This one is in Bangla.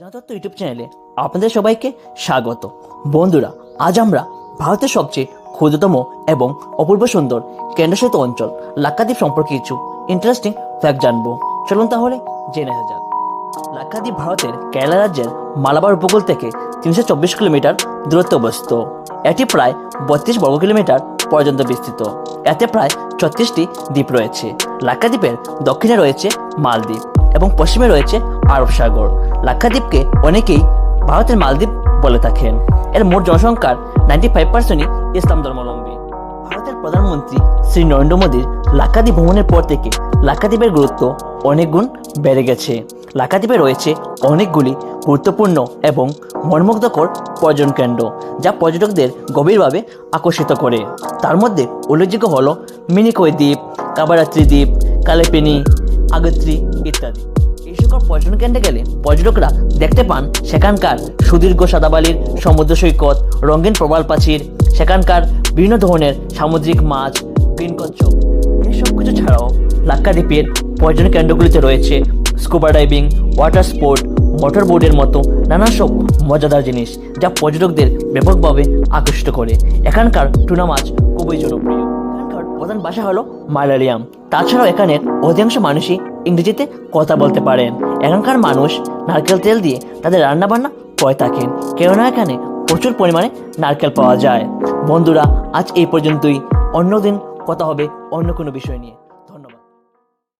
জনতত্ত্ব ইউটিউব চ্যানেলে আপনাদের সবাইকে স্বাগত। বন্ধুরা, আজ আমরা ভারতের সবচেয়ে ক্ষুদ্রতম এবং অপূর্ব সুন্দর কেন্দ্রশাসিত অঞ্চল লাক্ষাদ্বীপ সম্পর্কে কিছু ইন্টারেস্টিং ফ্যাক্ট জানব। চলুন তাহলে জেনে আসা যাক। লাক্ষাদ্বীপ ভারতের কেরালা রাজ্যের মালাবার উপকূল থেকে তিনশো চব্বিশ কিলোমিটার দূরত্বে অবস্থিত। এটি প্রায় বত্রিশ বর্গ কিলোমিটার পর্যন্ত বিস্তৃত। এতে প্রায় ছত্রিশটি দ্বীপ রয়েছে। লাক্ষাদ্বীপের দক্ষিণে রয়েছে মালদ্বীপ। এবং পশ্চিমে রয়েছে আরব সাগর। লাক্ষাদ্বীপকে অনেকেই ভারতের মালদ্বীপ বলে থাকেন। এর মোট জনসংখ্যার নাইনটি ফাইভ পার্সেন্টই ইসলাম ধর্মাবলম্বী। ভারতের প্রধানমন্ত্রী শ্রী নরেন্দ্র মোদীর লাক্ষাদ্বীপ ভ্রমণের পর থেকে লাক্ষাদ্বীপের গুরুত্ব অনেক গুণ বেড়ে গেছে। লাক্ষাদ্বীপে রয়েছে অনেকগুলি গুরুত্বপূর্ণ এবং মর্মুগ্ধকর পর্যটন কেন্দ্র, যা পর্যটকদের গভীরভাবে আকর্ষিত করে। তার মধ্যে উল্লেখযোগ্য হল মিনিকই দ্বীপ কাবারাত্রি দ্বীপ, কালেপিনি আগত্রী ইত্যাদি। এই সকল পর্যটন কেন্দ্রে গেলে পর্যটকরা দেখতে পান সেখানকার সুদীর্ঘ সাদাবালির সমুদ্র সৈকত, রঙিন প্রবাল প্রাচীর, সেখানকার বিভিন্ন ধরনের সামুদ্রিক মাছ গ্রিন কচ্ছপ কিছু ছাড়াও লাক্ষাদ্বীপের পর্যটন কেন্দ্রগুলিতে রয়েছে scuba diving, water sport, motor বোর্ডের মতো নানা সব মজাদার জিনিস যা পর্যটকদের ব্যাপকভাবে আকৃষ্ট করে। এখানকার টুনা মাছ খুবই জনপ্রিয়। প্রধান ভাষা হলো মালয়ালিয়াম তাছাড়াও এখানের অধিকাংশ মানুষই ইংরেজিতে কথা বলতে পারেন। এখানকার মানুষ নারকেল তেল দিয়ে তাদের রান্নাবান্না করে থাকেন। কেননা এখানে প্রচুর পরিমাণে নারকেল পাওয়া যায়। বন্ধুরা, আজ এই পর্যন্তই। অন্যদিন কথা হবে অন্য কোনো বিষয় নিয়ে।